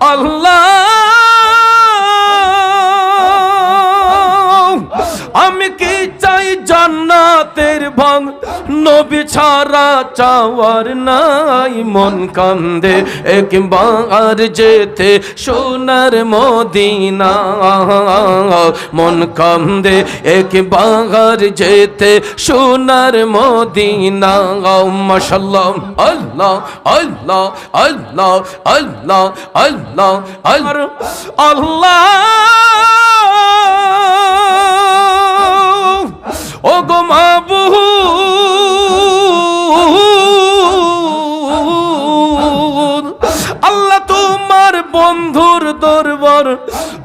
আল্লাহ। আমি কি চাই জান্নাতের ভাঙ নবী ছাড়া চাওয়ার নাই, মন কান্দে। একবার যেতে সোনার মদিনা, মন কান্দে। একবার যেতে সোনার মদিনা, মাশাল্লাহ, আল্লাহ আল্লাহ আল্লাহ আল্লাহ আল্লাহ আল্লাহ। আল্লাহ। ও গো মাবুদ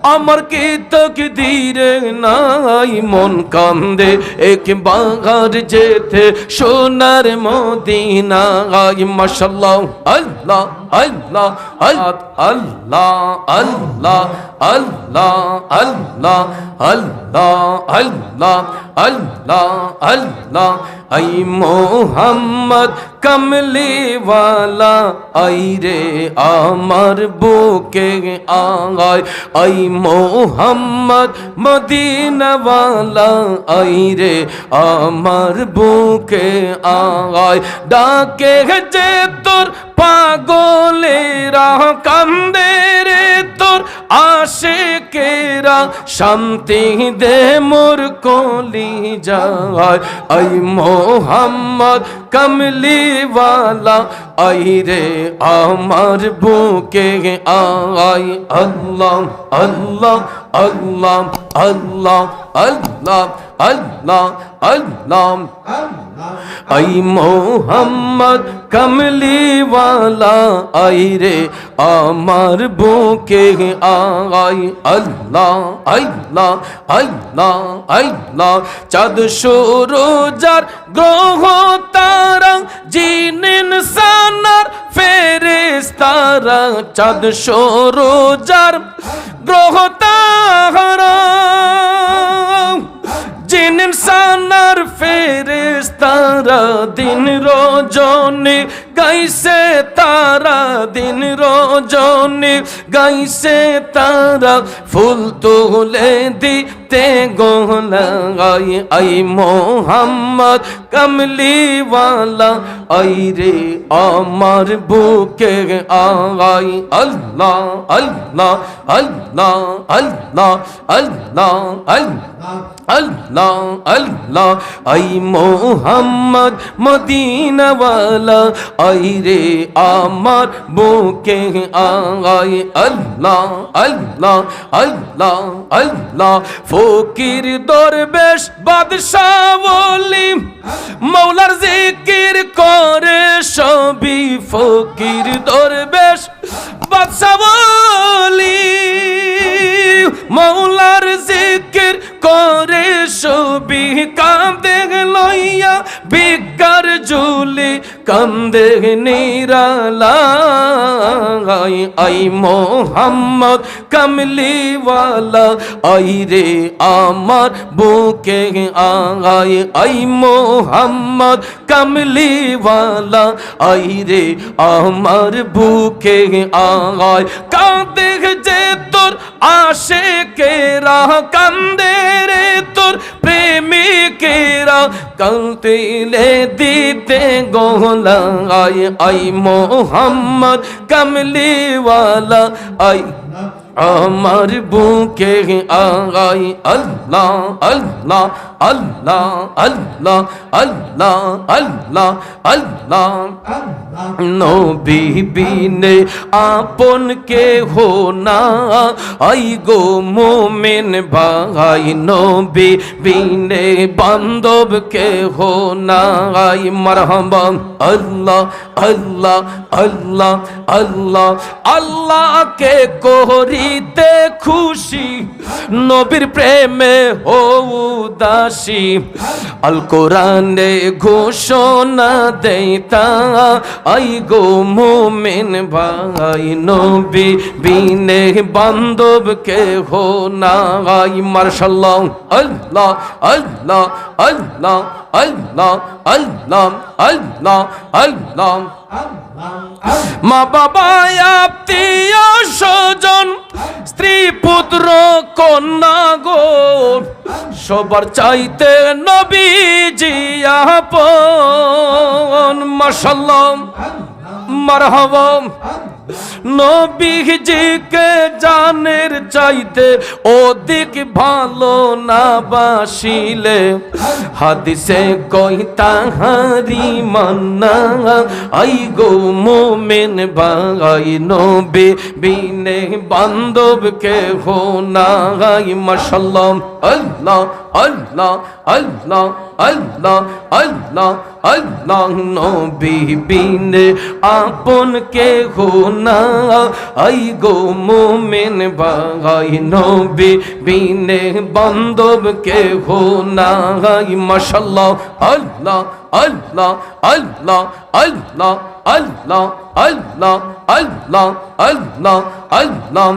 আমার কি তোকে দিরে নাই? মন কান্দে একবার যেতে সোনার মদিনা মাশাল্লাহ আল্লাহ। আল্লাহ আল্লাহ আল্লাহ আল্লাহ আল্লাহ আল্লাহ আল্লাহ আল্লাহ আল্লাহ আই মোহাম্মদ কমলিওয়ালা, আই রে আমার বুকে আয় আই মোহাম্মদ মদিনাওয়ালা, আই রে আমার বুকে আয় ডাকে যে তোর পাগলেরা কান্দে রে তোর আশে কেরা শান্তি দে মোর কলি যায় আই মোহাম্মদ কমলিওয়ালা, আই রে আমার বুকে আই আল্লাহ আল্লাহ আল্লাহ আল্লাহ আল্লাহ আল্লাহ আল্লাহ। আই মোহাম্মদ কমলিওয়ালা, আই রে আমার বুকে আই আল্লাহ আল্লাহ আল্লাহ আল্লাহ। চাঁদ সূরজার গ্রহ তারা, জিন ইনসানার ফেরেশতারা। চাঁদ সূরজার গ্রহ তারা জিন ইনসানার ফেরেশতারা দিন রজনী গাইছে তারা দিন রজনী। গাইছে তারা ফুল তুলে দিতে গোলাই আই মোহাম্মদ কমলিওয়ালা, আই রে আমার বুকে আই আল্লাহ আল্লাহ আল্লাহ আল্লাহ আল্লাহ আল্লাহ আল্লাহ আল্লাহ, আই মোহাম্মদ মদিনাওয়ালা, আই রে আমার বুকে আই আল্লাহ আল্লাহ আল্লাহ আল্লাহ। ফকির দরবেশ বাদশাহ ওলি মৌলার জিকির করে সবই ফকির দরবেশ বাদশাহ ওলি মৌলার জিকির করে সবি কান্দে লইয়া, বিকার জুলি কান্দে নিরালাই আই মোহাম্মদ কমলিওয়ালা, আই রে আমার বুকে আই আই মোহাম্মদ কমলিওয়ালা, আই রে আমার বুকে আয় কাঁদে যে তোর আশে কেরা কান্দে কান্তিলে দিতে গোলাই আই মোহাম্মদ কমলিওয়ালা আই আমার বুকে আই আল্লাহ আল্লাহ আল্লাহ আল্লাহ আল্লাহ আল্লাহ আল্লাহ। নবী বিনে আপন কে হো না। আই গো মোমেন ভাই, নবী বিনে বান্ধব কে হো না। আই মারহাবা, আল্লাহ আল্লাহ আল্লাহ আল্লাহ। আল্লাহ কে করিতে খুশি, নবীর প্রেমে হো উদাসী। আল কোরআনে ঘোষণা দেতা আই গো মোমেন ভাই, নবী বিনে বান্ধব কে হো না আই মার্শাল্লাহ, আল্লাহ আল্লাহ আল্লাহ আল্লাহ আল্লাহ আল্লাহ আল্লাহ। মা বাবা আত্মীয় স্বজন স্ত্রী পুত্র কন্যা গো সবার চাইতে নবীজি আপন। মাসাল্লাম মারহাবা। নবীজিকে জানের চাইতে অধিক ভালো না বাসিলে। হাদিসে কই তাহারি মান্না, আই গো মোমেন বাই নবে বিনে বান্ধব কে হো নাই, মাশাল্লাহ, আল্লাহ আল্লাহ আল্লাহ আল্লাহ আল্লাহ আল্লাহ নবী বিনে আপন কে হো না আই গো মোমেন বাই নবী বিনে বান্ধব কে হো নাই মাশাল্লাহ আল্লাহ আল্লাহ আল্লাহ আল্লাহ আল্লাহ আল্লাহ আল্লাহ আল্লাহ আল্লাহ আল্লাহ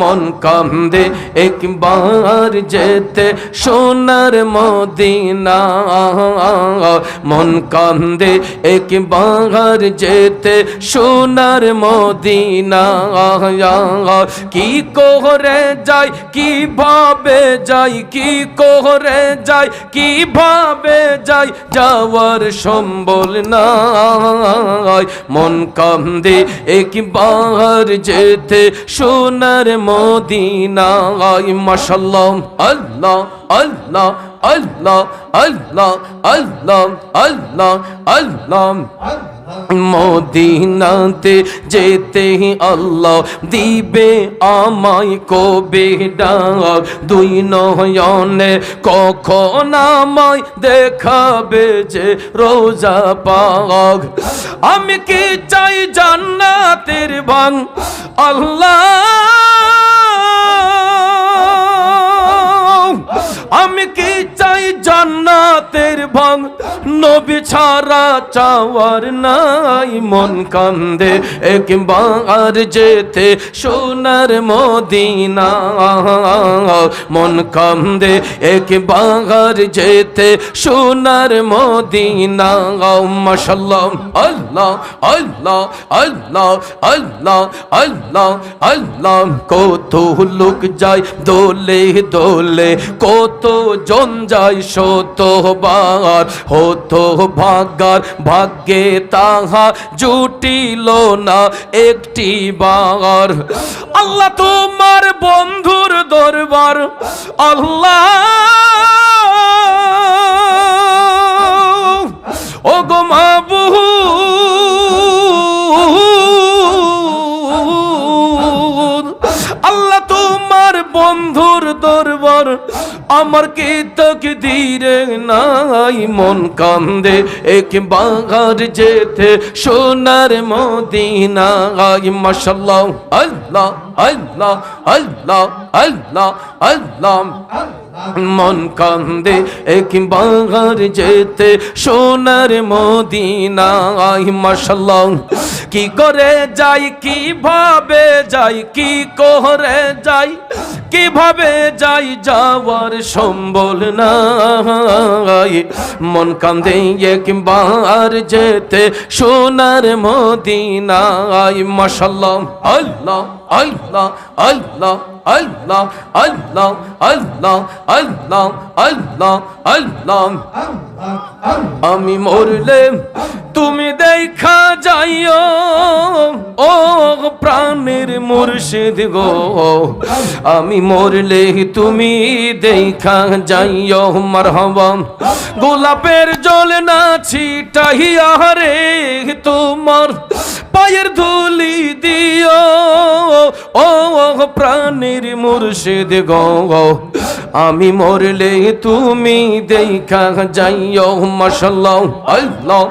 মন কান্দে একবার যেতে সোনার মদিনা। মন কান্দে একবার যেতে সোনার মদিনা। কি করে যাই, কীভাবে যাই, কি করে যাই কি ভাবে যাই, যাওয়ার সম্বল নাই। মন কান্দে একবার যেতে সোনার মদিনায় মাশাল্লাহ আল্লাহ আল্লাহ আল্লাহ আল্লাহ আল্লাহ আল্লাহ আল্লাহ। মদিনাতে যেতে আল্লাহ দিবে আমায় কবে ডাক। দুই নয়নে কখন আমায় দেখাবে যে রোজা পাগ আমি কি চাই জান্নাতের ভাঙ? আল্লাহ! আমি কি জান্নাতের ভাঙ নবী ছাড়া চাওয়ার নাই মন কান্দে। একবার যেতে সোনার মদিনা, মন কান্দে। একবার যেতে সোনার মদিনা মাশাল্লাহ আল্লাহ আল্লাহ আল্লাহ আল্লাহ আল্লাহ আল্লাহ। কত লোক যায় দোলে দোলে, কত জন যায় শত বার হতো ভাগার ভাগ্যে তাহা জুটিল না একটি বার আল্লাহ তোমার বন্ধুর দরবার, আল্লাহ আমার কি তোকে ধীরে নাই? মন কান্দে এক বাগার যেতে সোনার মদিনায় মাশাল্লাহ, আল্লাহ আল্লাহ আল্লাহ আল্লাহ আল্লাহ। মন কান্দে এক বাগার যেতে সোনার মদিনা মদিনায় মাশাল্লাহ কি করে যাই, কীভাবে যাই, কি করে যাই, কীভাবে যাই, যাওয়ার সম্বল নাই। মন কান্দে একবার যেতে সোনার মদিনায় মাশাল্লাহ আল্লাহ আল্লাহ আল্লাহ। আল্লাহ আল্লাহ আল্লাহ আল্লাহ আল্লাহ আল্লাহ। আমি মরলে তুমি দেখা যাইও। ও প্রাণের মুর্শিদ গো। আমি মরলে তুমি দেখা যাইও, মারহাবা। গোলাপের জল না ছিটাইয়া রে তোমার পায়ের ধুলি দিও ও প্রাণের মুর্শিদ গো আমি মরলে তুমি দেখা যাইও মাশাল্লাহ আল্লাহ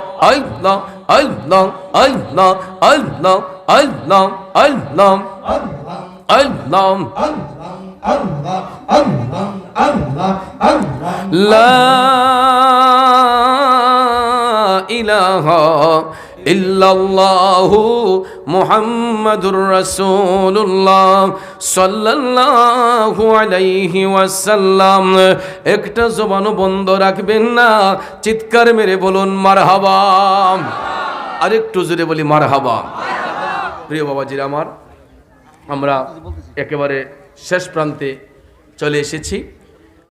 লা ইলাহা ইল্লাল্লাহু মুহাম্মাদুর রাসূলুল্লাহ সাল্লাল্লাহু আলাইহি ওয়াসাল্লাম। একটা জবানও বন্ধ রাখবেন না। চিৎকার মেরে বলুন, মারহাবা। আরেকটু জোরে বলি, মারহাবা। প্রিয় বাবাজিরা আমার, আমরা একেবারে শেষ প্রান্তে চলে এসেছি।